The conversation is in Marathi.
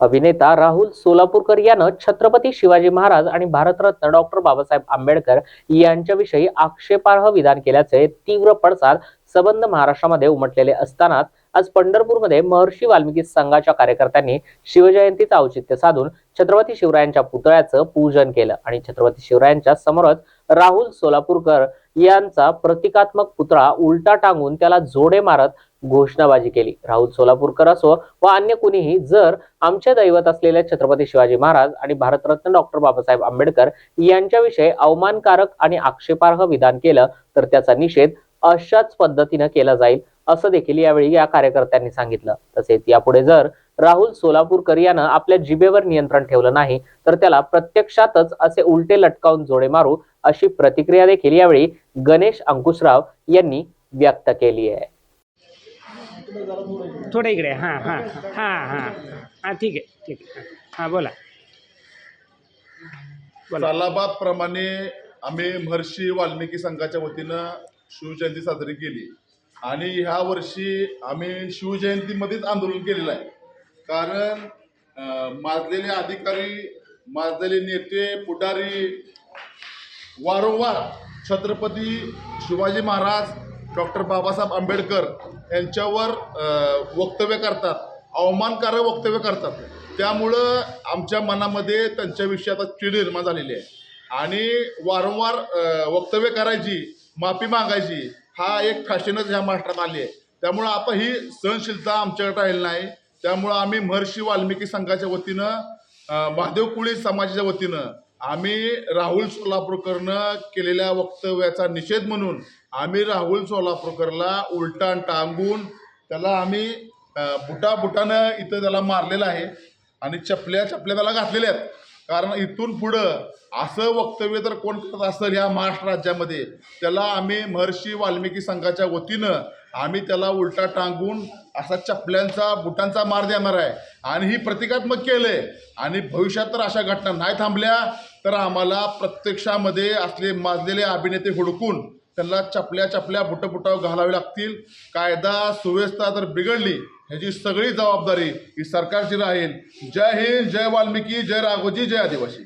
अभिनेता राहुल सोलापूरकर यानं छत्रपती शिवाजी महाराज आणि भारतरत्न डॉक्टर बाबासाहेब आंबेडकर यांच्याविषयी आक्षेपार्ह विधान केल्याचे तीव्र पडसाद सबंध महाराष्ट्रामध्ये उमटलेले असतानाच आज पंढरपूरमध्ये महर्षी वाल्मिकी संघाच्या कार्यकर्त्यांनी शिवजयंतीचं औचित्य साधून छत्रपती शिवरायांच्या पुतळ्याचं पूजन केलं. आणि छत्रपती शिवरायांच्या समोरच राहुल सोलापूरकर यांचा प्रतिकात्मक पुतळा उलटा टांगून त्याला जोडे मारत घोषणाबाजी केली. राहुल सोलापूरकर असो व अन्य कुणीही जर आमचे दैवत असलेल्या छत्रपती शिवाजी महाराज आणि भारतरत्न डॉक्टर बाबासाहेब आंबेडकर यांच्याविषयी अवमानकारक आणि आक्षेपार्ह विधान केलं तर त्याचा निषेध अशाच पद्धतीनं केला जाईल असं देखील यावेळी या कार्यकर्त्यांनी सांगितलं. तसेच यापुढे जर राहुल सोलापूरकर यानं आपल्या जिभेवर नियंत्रण ठेवलं नाही तर त्याला प्रत्यक्षातच असे उलटे लटकावून जोडे मारू अशी प्रतिक्रिया देखील यावेळी गणेश अंकुशराव यांनी व्यक्त केली आहे. थोडं इकडे. हां हां हां हां. हां ठीक आहे ठीक आहे. हां बोला. सालाबाद प्रमाणे आम्ही महर्षी वाल्मिकी संघाच्या वतीनं शिवजयंती साजरी केली. आणि ह्या वर्षी आम्ही शिवजयंतीमध्येच आंदोलन केलेलं आहे. कारण माजलेले अधिकारी माजलेले नेते पुढारी वारंवार छत्रपती शिवाजी महाराज डॉक्टर बाबासाहेब आंबेडकर यांच्यावर वक्तव्य करतात. अवमानकारक वक्तव्य करतात. त्यामुळं आमच्या मनामध्ये त्यांच्याविषयी आता चिड निर्माण झालेली आहे. आणि वारंवार वक्तव्य करायची माफी मागायची हा एक फॅशनच ह्या महाराष्ट्रात आली आहे. त्यामुळं आता ही सहनशीलता आमच्याकडे राहिली नाही. त्यामुळं आम्ही महर्षी वाल्मिकी संघाच्या वतीनं महादेव कुळी समाजाच्या वतीनं आम्ही राहुल सोलापूरकरनं केलेल्या वक्तव्याचा निषेध म्हणून आम्ही राहुल सोलापूरकरला उलटा टांगून त्याला आम्ही बुटाबुटानं बुटा बुटानं इथं त्याला मारलेलं आहे आणि चपल्या चपल्या त्याला घातलेल्या आहेत. कारण इथून पुढं असं वक्तव्य तर कोण करत असेल ह्या महाराष्ट्र राज्यामध्ये? त्याला आम्ही महर्षी वाल्मिकी संघाच्या वतीनं आम्ही त्याला उलटा टांगून असा चपल्यांचा बुटांचा मार देणार आहे. आणि ही प्रतिकात्मक केलं आहे आणि भविष्यात तर अशा घटना नाही थांबल्या. तर आम्हाला प्रत्यक्षामध्ये असले माजलेले अभिनेते हुडकून त्यांना चपल्या चपल्या बुटबुटाव घालावे लागतील. कायदा सुव्यवस्था जर बिघडली ह्याची सगळी जबाबदारी ही सरकारची राहील. जय हिंद जय वाल्मिकी जय राघोजी जय आदिवासी.